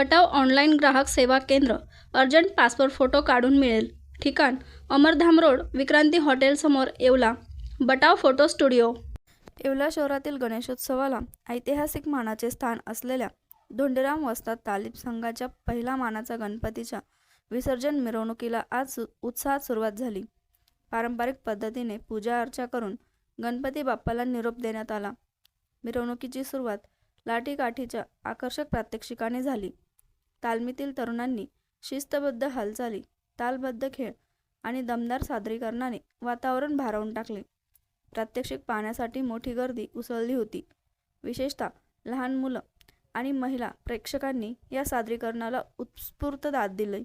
बटाव online ग्राहक सेवा केंद्र अर्जंट पासपोर्ट फोटो काढून मिळेल. ठिकाण अमरधाम रोड विक्रांती हॉटेलसमोर Yeola. Batav photo studio. Yeola शहरातील गणेशोत्सवाला ऐतिहासिक मानाचे स्थान असलेल्या धोंडेराम वस्ताद तालीम संघाच्या पहिला मानाचा गणपतीच्या विसर्जन मिरवणुकीला आज उत्साहात सुरुवात झाली. पारंपरिक पद्धतीने पूजा अर्चा करून गणपती बाप्पाला निरोप देण्यात आला. मिरवणुकीची सुरुवात लाठीकाठीच्या आकर्षक प्रात्यक्षिकाने झाली. तालमीतील तरुणांनी शिस्तबद्ध हालचाली तालबद्ध खेळ आणि दमदार सादरीकरणाने वातावरण भारावून टाकले. प्रात्यक्षिक पाहण्यासाठी मोठी गर्दी उसळली होती. विशेषतः लहान मुलं आणि महिला प्रेक्षकांनी या सादरीकरणाला उत्स्फूर्त दाद दिली.